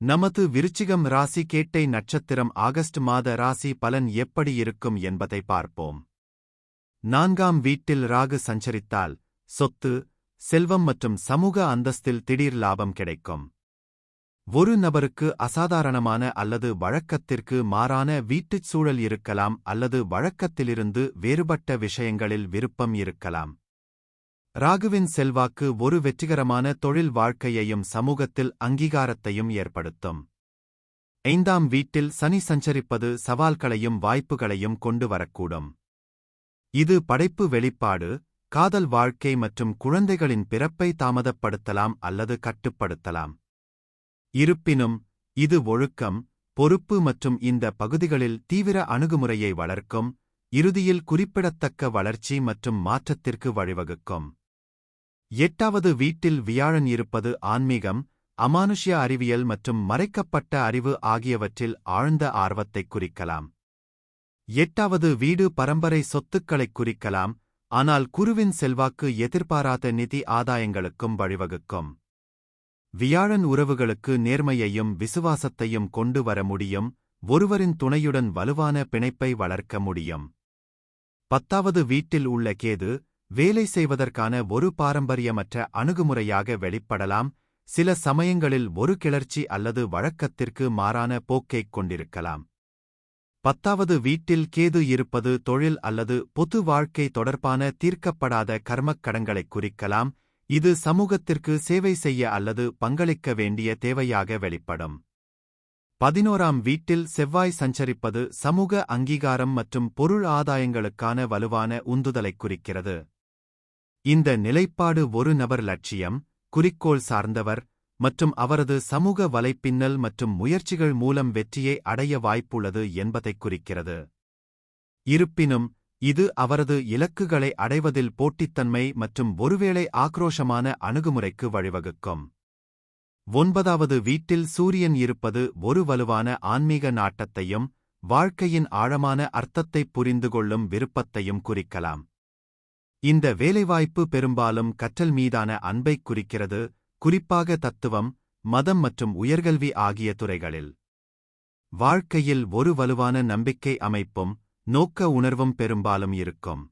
நமது விருச்சிகம் ராசி கேட்டை நட்சத்திரம் ஆகஸ்ட் மாத ராசி பலன் எப்படி இருக்கும் என்பதை பார்ப்போம். நான்காம் வீட்டில் ராகு சஞ்சரித்தால் சொத்து செல்வம் மற்றும் சமூக அந்தஸ்தில் திடீர் லாபம் கிடைக்கும். ஒரு நபருக்கு அசாதாரணமான அல்லது வழக்கத்திற்கு மாறான வீட்டுச் சூழல் இருக்கலாம் அல்லது வழக்கத்திலிருந்து வேறுபட்ட விஷயங்களில் விருப்பம் இருக்கலாம். ராகுவின் செல்வாக்கு ஒரு வெற்றிகரமான தொழில் வாழ்க்கையையும் சமூகத்தில் அங்கீகாரத்தையும் ஏற்படுத்தும். ஐந்தாம் வீட்டில் சனி சஞ்சரிப்பது சவால்களையும் வாய்ப்புகளையும் கொண்டு வரக்கூடும். இது படைப்பு வெளிப்பாடு காதல் வாழ்க்கை மற்றும் குழந்தைகளின் பிறப்பை தாமதப்படுத்தலாம் அல்லது கட்டுப்படுத்தலாம். இருப்பினும் இது ஒழுக்கம் பொறுப்பு மற்றும் இந்த பகுதிகளில் தீவிர அணுகுமுறையை வளர்க்கும் இறுதியில் குறிப்பிடத்தக்க வளர்ச்சி மற்றும் மாற்றத்திற்கு வழிவகுக்கும். எட்டாவது வீட்டில் வியாழன் இருப்பது ஆன்மீகம் அமானுஷ்ய அறிவியல் மற்றும் மறைக்கப்பட்ட அறிவு ஆகியவற்றில் ஆழ்ந்த ஆர்வத்தைக் குறிக்கலாம். எட்டாவது வீடு பரம்பரை சொத்துக்களைக் குறிக்கலாம் ஆனால் குருவின் செல்வாக்கு எதிர்பாராத நிதி ஆதாயங்களுக்கும் வழிவகுக்கும். வியாழன் உறவுகளுக்கு நேர்மையையும் விசுவாசத்தையும் கொண்டு வர முடியும் ஒருவரின் துணையுடன் வலுவான பிணைப்பை வளர்க்க முடியும். பத்தாவது வீட்டில் உள்ள கேது வேலை செய்வதற்கான ஒரு பாரம்பரியமற்ற அணுகுமுறையாக வெளிப்படலாம் சில சமயங்களில் ஒரு கிளர்ச்சி அல்லது வழக்கத்திற்கு மாறான போக்கைக் கொண்டிருக்கலாம். பத்தாவது வீட்டில் கேது இருப்பது தொழில் அல்லது பொது வாழ்க்கை தொடர்பான தீர்க்கப்படாத கர்மக்கடங்களைக் குறிக்கலாம் இது சமூகத்திற்கு சேவை செய்ய அல்லது பங்களிக்க வேண்டிய தேவையாக வெளிப்படும். பதினோராம் வீட்டில் செவ்வாய் சஞ்சரிப்பது சமூக அங்கீகாரம் மற்றும் பொருள் ஆதாயங்களுக்கான வலுவான உந்துதலைக் குறிக்கிறது. இந்த நிலைப்பாடு ஒரு நபர் லட்சியம் குறிக்கோள் சார்ந்தவர் மற்றும் அவரது சமூக வலைப்பின்னல் மற்றும் முயற்சிகள் மூலம் வெற்றியை அடைய வாய்ப்புள்ளது என்பதைக் குறிக்கிறது. இருப்பினும் இது அவரது இலக்குகளை அடைவதில் போட்டித்தன்மை மற்றும் ஒருவேளை ஆக்ரோஷமான அணுகுமுறைக்கு வழிவகுக்கும். ஒன்பதாவது வீட்டில் சூரியன் இருப்பது ஒரு வலுவான ஆன்மீக நாட்டத்தையும் வாழ்க்கையின் ஆழமான அர்த்தத்தைப் புரிந்து கொள்ளும் விருப்பத்தையும் குறிக்கலாம். இந்த வேலைவாய்ப்பு பெரும்பாலும் கற்றல் மீதான அன்பைக் குறிக்கிறது குறிப்பாக தத்துவம் மதம் மற்றும் உயர்கல்வி ஆகிய துறைகளில். வாழ்க்கையில் ஒரு வலுவான நம்பிக்கை அமைப்பும் நோக்க உணர்வும் பெரும்பாலும் இருக்கும்.